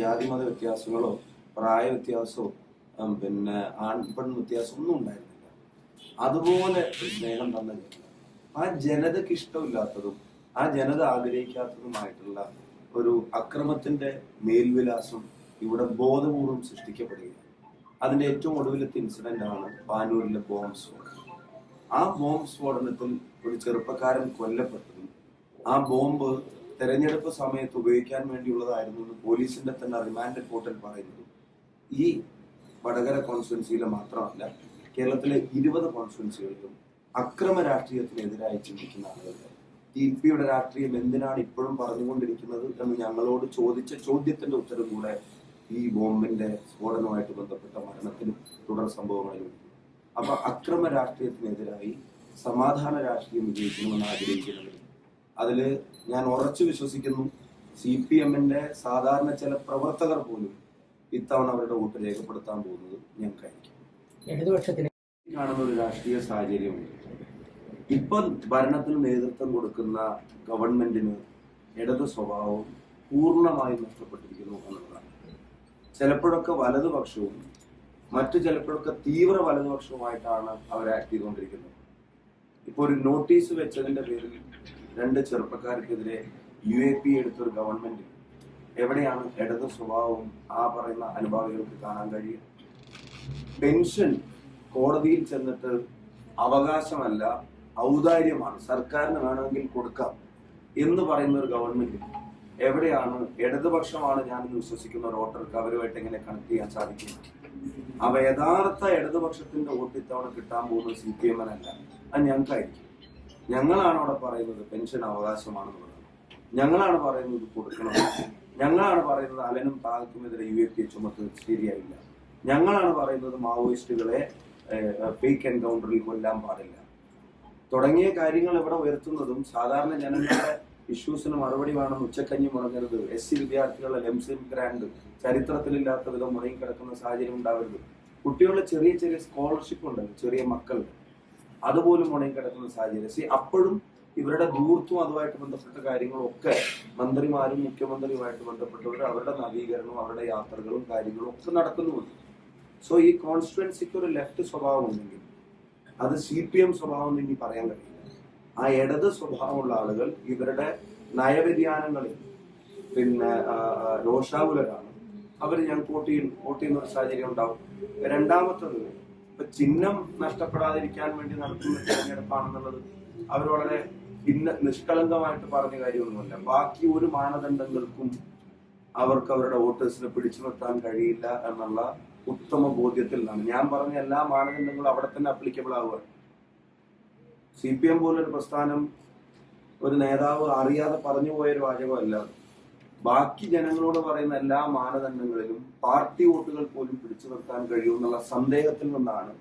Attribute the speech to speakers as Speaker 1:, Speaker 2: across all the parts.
Speaker 1: ജാതിമത വ്യത്യാസങ്ങളോ പ്രായ വ്യത്യാസമോ പിന്നെ ആൺ പെൺ വ്യത്യാസം ഒന്നും ഉണ്ടായിരുന്നില്ല. അതുപോലെ സ്നേഹം തന്ന ജനത. ആ ജനതയ്ക്ക് ഇഷ്ടമില്ലാത്തതും ആ ജനത ആഗ്രഹിക്കാത്തതുമായിട്ടുള്ള ഒരു അക്രമത്തിന്റെ മേൽവിലാസം ഇവിടെ ബോധപൂർവം സൃഷ്ടിക്കപ്പെടുകയാണ്. അതിന്റെ ഏറ്റവും ഒടുവിലത്തെ ഇൻസിഡന്റ് ആണ് പാനൂരിലെ ബോംബ് സ്ഫോടനം. ആ ബോംബ് സ്ഫോടനത്തിൽ ഒരു ചെറുപ്പക്കാരൻ കൊല്ലപ്പെട്ടതും ആ ബോംബ് തെരഞ്ഞെടുപ്പ് സമയത്ത് ഉപയോഗിക്കാൻ വേണ്ടിയുള്ളതായിരുന്നു എന്ന് പോലീസിന്റെ തന്നെ റിമാൻഡ് റിപ്പോർട്ടിൽ പറയുന്നത്. ഈ വടകര കോൺസ്റ്റിറ്റ്യൻസിയിലെ മാത്രമല്ല കേരളത്തിലെ ഇരുപത് കോൺസ്റ്റുവൻസികളിലും അക്രമ രാഷ്ട്രീയത്തിനെതിരായി ചിന്തിക്കുന്ന ആളുകളുടെ ടി പിയുടെ രാഷ്ട്രീയം എന്തിനാണ് ഇപ്പോഴും പറഞ്ഞുകൊണ്ടിരിക്കുന്നത് എന്ന് ഞങ്ങളോട് ചോദിച്ച ചോദ്യത്തിന്റെ ഉത്തരം കൂടെ ഈ ബോംബിന്റെ സ്ഫോടനവുമായിട്ട് ബന്ധപ്പെട്ട മരണത്തിനും തുടർ സംഭവങ്ങളിലും അപ്പൊ അക്രമ രാഷ്ട്രീയത്തിനെതിരായി സമാധാന രാഷ്ട്രീയം വിജയിക്കണമെന്ന് ആഗ്രഹിക്കുന്നവർ അതിൽ ഞാൻ ഉറച്ചു വിശ്വസിക്കുന്നു. സി പി എമ്മിന്റെ സാധാരണ ചില പ്രവർത്തകർ പോലും ഇത്തവണ അവരുടെ വോട്ട് രേഖപ്പെടുത്താൻ പോകുന്നത് ഞങ്ങൾക്കായിരിക്കും
Speaker 2: ഇടതുപക്ഷത്തിന്
Speaker 1: കാണുന്ന ഒരു രാഷ്ട്രീയ സാഹചര്യമുണ്ട് ഇപ്പൊ ഭരണത്തിന് നേതൃത്വം കൊടുക്കുന്ന ഗവൺമെന്റിന് ഇടതു സ്വഭാവം പൂർണമായി നഷ്ടപ്പെട്ടിരിക്കുന്നു എന്നുള്ളതാണ്. ചിലപ്പോഴൊക്കെ വലതുപക്ഷവും മറ്റു ചിലപ്പോഴൊക്കെ തീവ്ര വലതുപക്ഷവുമായിട്ടാണ് അവർ ആക്ട് ചെയ്തുകൊണ്ടിരിക്കുന്നത്. ഇപ്പൊ ഒരു നോട്ടീസ് വെച്ചതിന്റെ പേരിൽ രണ്ട് ചെറുപ്പക്കാർക്കെതിരെ യു എ പി എടുത്തൊരു ഗവൺമെന്റ് എവിടെയാണ് ഇടത് സ്വഭാവവും ആ പറയുന്ന അനുഭാവികൾക്ക് കാണാൻ കഴിയുക? പെൻഷൻ കോടതിയിൽ ചെന്നിട്ട് അവകാശമല്ല ഔദാര്യമാണ് സർക്കാരിന് വേണമെങ്കിൽ കൊടുക്കാം എന്ന് പറയുന്ന ഒരു ഗവൺമെന്റ് എവിടെയാണ്? ഇടതുപക്ഷമാണ് ഞാൻ വിശ്വസിക്കുന്ന വോട്ടർക്ക് അവരുമായിട്ട് എങ്ങനെ കണക്ട് ചെയ്യാൻ സാധിക്കും? അവ യഥാർത്ഥ ഇടതുപക്ഷത്തിന്റെ വോട്ട് ഇത്തവണ കിട്ടാൻ പോകുന്ന സി പി എമ്മിനല്ല അത് ഞങ്ങൾക്കായിരിക്കും. ഞങ്ങളാണ് അവിടെ പറയുന്നത് പെൻഷൻ അവകാശമാണെന്ന് പറയുന്നത് ഞങ്ങളാണ് പറയുന്നത് കൊടുക്കണം. ഞങ്ങളാണ് പറയുന്നത് അലനും താഴക്കുമെതിരെ യു എ പി ചുമത്ത് ശരിയായില്ല. ഞങ്ങളാണ് പറയുന്നത് മാവോയിസ്റ്റുകളെ ഫേക്ക് എൻകൗണ്ടറിൽ കൊല്ലാൻ പാടില്ല. തുടങ്ങിയ കാര്യങ്ങൾ ഇവിടെ ഉയർത്തുന്നതും സാധാരണ ജനങ്ങളുടെ ഇഷ്യൂസിന് മറുപടി വേണം ഉച്ചക്കഞ്ഞി മുടങ്ങരുത് എസ് സി വിദ്യാർത്ഥികളുടെ ലെംസിം ഗ്രാൻഡ് ചരിത്രത്തിലില്ലാത്ത വിധം മുടങ്ങി കിടക്കുന്ന സാഹചര്യം ഉണ്ടാവരുത്. കുട്ടികളുടെ ചെറിയ ചെറിയ സ്കോളർഷിപ്പ് ഉണ്ടല്ലോ ചെറിയ മക്കളുടെ. അതുപോലും മുടങ്ങി കിടക്കുന്ന സാഹചര്യം. സി അപ്പോഴും ഇവരുടെ ദൂർത്തും അതുമായിട്ട് ബന്ധപ്പെട്ട കാര്യങ്ങളൊക്കെ മന്ത്രിമാരും മുഖ്യമന്ത്രിയുമായിട്ട് ബന്ധപ്പെട്ടവർ അവരുടെ നവീകരണവും അവരുടെ യാത്രകളും കാര്യങ്ങളും ഒക്കെ നടക്കുന്നുമുണ്ട്. സോ ഈ കോൺസ്റ്റുവൻസിക്ക് ഒരു ലെഫ്റ്റ് സ്വഭാവം ഉണ്ടെങ്കിൽ അത് സി പി എം സ്വഭാവം ഇനി പറയാൻ കഴിയില്ല. ആ ഇടത് സ്വഭാവമുള്ള ആളുകൾ ഇവരുടെ നയവ്യതിയാനങ്ങളിൽ പിന്നെ രോഷാകുലരാണ്. അവർ ഞാൻ വോട്ട് ചെയ്യും വോട്ട് ചെയ്യുന്ന ഒരു സാഹചര്യം ഉണ്ടാവും. രണ്ടാമത്തത് ഇപ്പൊ ചിഹ്നം നഷ്ടപ്പെടാതിരിക്കാൻ വേണ്ടി നടത്തുന്ന തെരഞ്ഞെടുപ്പാണെന്നുള്ളത് അവർ വളരെ ഭിന്ന നിഷ്കളങ്കമായിട്ട് പറഞ്ഞ കാര്യമൊന്നുമല്ല. ബാക്കി ഒരു മാനദണ്ഡങ്ങൾക്കും അവർക്ക് അവരുടെ വോട്ടേഴ്സിനെ പിടിച്ചു നിർത്താൻ കഴിയില്ല എന്നുള്ള ഉത്തമ ബോധ്യത്തിൽ നിന്നാണ് ഞാൻ പറഞ്ഞ എല്ലാ മാനദണ്ഡങ്ങളും അവിടെ തന്നെ അപ്ലിക്കബിൾ ആവുക. സി പി എം പോലൊരു പ്രസ്ഥാനം ഒരു നേതാവ് അറിയാതെ പറഞ്ഞു പോയൊരു വാചകമല്ല അത്. ബാക്കി ജനങ്ങളോട് പറയുന്ന എല്ലാ മാനദണ്ഡങ്ങളിലും പാർട്ടി വോട്ടുകൾ പോലും പിടിച്ചു നിർത്താൻ കഴിയുമെന്നുള്ള സന്ദേഹത്തിൽ നിന്നാണ്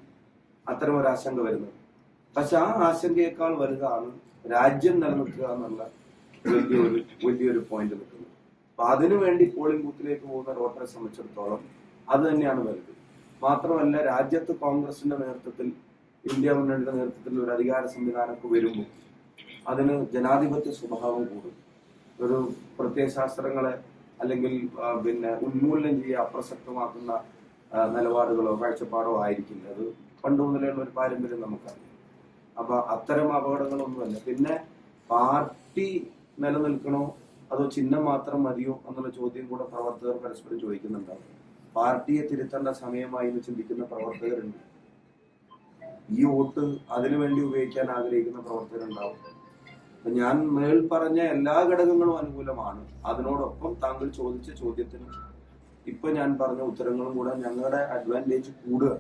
Speaker 1: അത്തരം ഒരു ആശങ്ക വരുന്നത്. പക്ഷെ ആ ആശങ്കയേക്കാൾ വലുതാണ് രാജ്യം നിലനിൽക്കുക എന്നുള്ള വലിയൊരു വലിയൊരു പോയിന്റ് നിൽക്കുന്നത്. അപ്പൊ അതിനു വേണ്ടി പോളിംഗ് ബൂത്തിലേക്ക് പോകുന്ന വോട്ടറെ സംബന്ധിച്ചിടത്തോളം അത് തന്നെയാണ് വലുത്. മാത്രമല്ല രാജ്യത്ത് കോൺഗ്രസിന്റെ നേതൃത്വത്തിൽ ഇന്ത്യ മുന്നണിയുടെ നേതൃത്വത്തിൽ ഒരു അധികാര സംവിധാനമൊക്കെ വരുമ്പോൾ അതിന് ജനാധിപത്യ സ്വഭാവം കൂടും. ഒരു പ്രത്യയശാസ്ത്രങ്ങളെ അല്ലെങ്കിൽ പിന്നെ ഉന്മൂലനം ചെയ്യുക അപ്രസക്തമാക്കുന്ന നിലപാടുകളോ കാഴ്ചപ്പാടോ ആയിരിക്കില്ല. അത് പണ്ട് മുതലുള്ള ഒരു പാരമ്പര്യം നമുക്കറിയാം. അപ്പൊ അത്തരം അപകടങ്ങളൊന്നുമല്ല. പിന്നെ പാർട്ടി നിലനിൽക്കണോ അതോ ചിഹ്നം മാത്രം മതിയോ എന്നുള്ള ചോദ്യം കൂടെ പ്രവർത്തകർ പരസ്പരം ചോദിക്കുന്നുണ്ടാവും. പാർട്ടിയെ തിരുത്തേണ്ട സമയമായി എന്ന് ചിന്തിക്കുന്ന പ്രവർത്തകരുണ്ട്. ഈ വോട്ട് അതിനുവേണ്ടി ഉപയോഗിക്കാൻ ആഗ്രഹിക്കുന്ന പ്രവർത്തകരുണ്ടാവും. ഞാൻ മേൽ പറഞ്ഞ എല്ലാ ഘടകങ്ങളും അനുകൂലമാണ്. അതിനോടൊപ്പം താങ്കൾ ചോദിച്ച ചോദ്യത്തിന് ഇപ്പൊ ഞാൻ പറഞ്ഞ ഉത്തരങ്ങളും കൂടെ ഞങ്ങളുടെ അഡ്വാന്റേജ് കൂടുക.